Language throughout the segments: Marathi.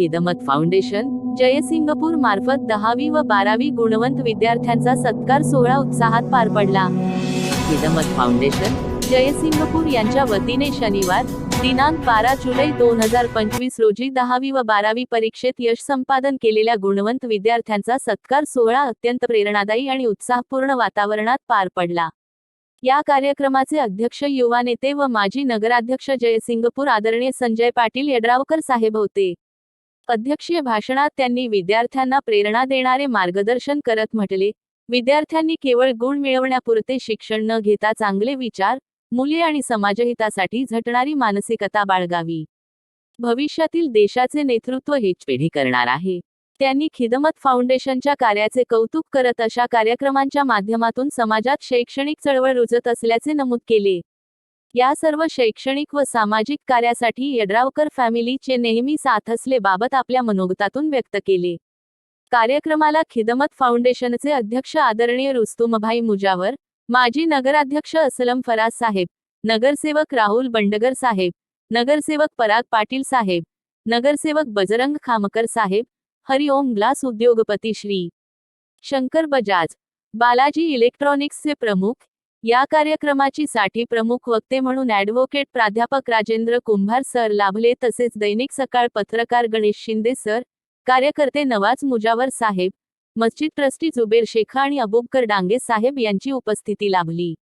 खेदमत फाउंडेशन जयसिंगपूर मार्फत दहावी व बारावी गुणवंत विद्यार्थ्यांचा सत्कार सोहळा उत्साहात पार पडला. खेदमत फाउंडेशन जयसिंगपूर यांच्या वतीने शनिवार दिनांक बारा जुलै दोन हजार पंचवीस रोजी दहावी व बारावी परीक्षेत यश संपादन केलेल्या गुणवंत विद्यार्थ्यांचा सत्कार सोहळा अत्यंत प्रेरणादायी आणि उत्साहपूर्ण वातावरणात पार पडला. या कार्यक्रमाचे अध्यक्ष युवा नेते व माजी नगराध्यक्ष जयसिंगपूर आदरणीय संजय पाटील यड्रावकर साहेब होते. अध्यक्षीय भाषणात त्यांनी विद्यार्थ्यांना प्रेरणा देणारे मार्गदर्शन करत म्हटले विद्यार्थ्यांनी केवळ गुण मिळवण्यापुरते शिक्षण न घेता चांगले विचार मुले आणि समाजहितासाठी झटणारी मानसिकता बाळगावी. भविष्यातील देशाचे नेतृत्व हीच पिढी करणार आहे. त्यांनी खिदमत फाउंडेशनच्या कार्याचे कौतुक करत अशा कार्यक्रमांच्या माध्यमातून समाजात शैक्षणिक चळवळ रुजत असल्याचे नमूद केले. या सर्व शैक्षणिक व सामाजिक कार्यासाठी यड्रावकर फॅमिलीचे नेहमी साथ असले बाबत आपल्या मनोगतातून व्यक्त केले. कार्यक्रमाला खिदमत फाउंडेशनचे अध्यक्ष आदरणीय रुस्तुमभाई मुजावर माजी नगराध्यक्ष असलम फराज साहेब नगरसेवक राहुल बंडगर साहेब नगरसेवक पराग पाटील साहेब नगरसेवक बजरंग खामकर साहेब हरिओम ग्लास उद्योगपती श्री शंकर बजाज बालाजी इलेक्ट्रॉनिक्सचे प्रमुख या कार्यक्रमाची साठी प्रमुख वक्ते म्हणून ॲडव्होकेट प्राध्यापक राजेंद्र कुंभार सर लाभले तसेच दैनिक सकाळ पत्रकार गणेश शिंदे सर कार्यकर्ते नवाज मुजावर साहेब मस्जिद ट्रस्टी जुबेर शेखा आणि अबुबकर डांगे साहेब यांची उपस्थिती लाभली.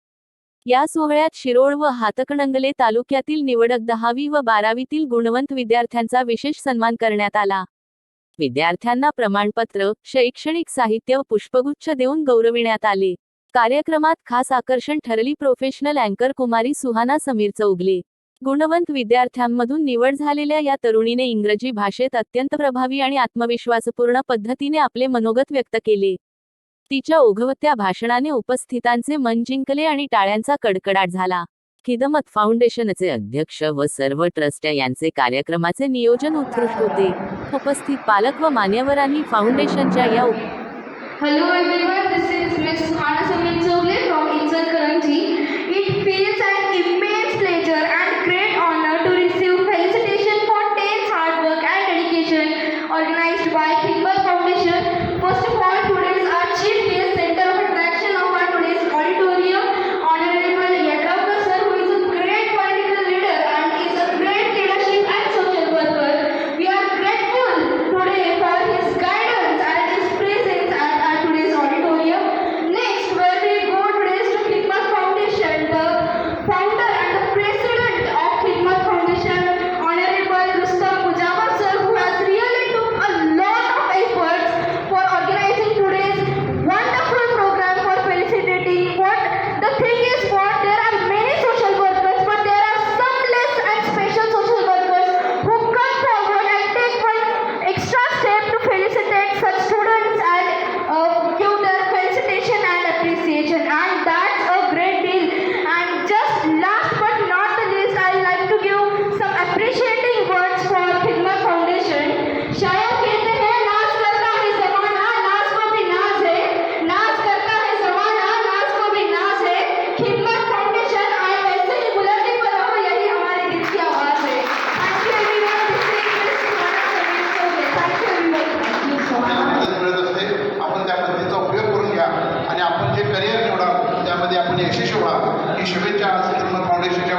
या सोहळ्यात शिरोळ व हातकणंगले तालुक्यातील निवडक दहावी व बारावीतील गुणवंत विद्यार्थ्यांचा विशेष सन्मान करण्यात आला. विद्यार्थ्यांना प्रमाणपत्र शैक्षणिक साहित्य व पुष्पगुच्छ देऊन गौरविण्यात आले. कार्यक्रमात खास आकर्षण ठरली प्रोफेशनल अँकर कुमारी सुहाना समीर चौगले. गुणवंत विद्यार्थ्यांमधून निवड झालेल्या या तरुणीने इंग्रजी भाषेत अत्यंत प्रभावी आणि आत्मविश्वासपूर्ण पद्धतीने आपले मनोगत व्यक्त केले. तिच्या ओघवत्या भाषणाने उपस्थितांचे मन जिंकले आणि टाळ्यांचा कडकडाट झाला. खिदमत फाउंडेशनचे अध्यक्ष व सर्व ट्रस्ट यांचे कार्यक्रमाचे नियोजन उत्कृष्ट होते. उपस्थित पालक व मान्यवरांनी फाउंडेशनच्या या उप- Hello everyone, this is Miss Hana Samir व्हा ही शुभेच्छा आज खिदमत फाउंडेशनच्या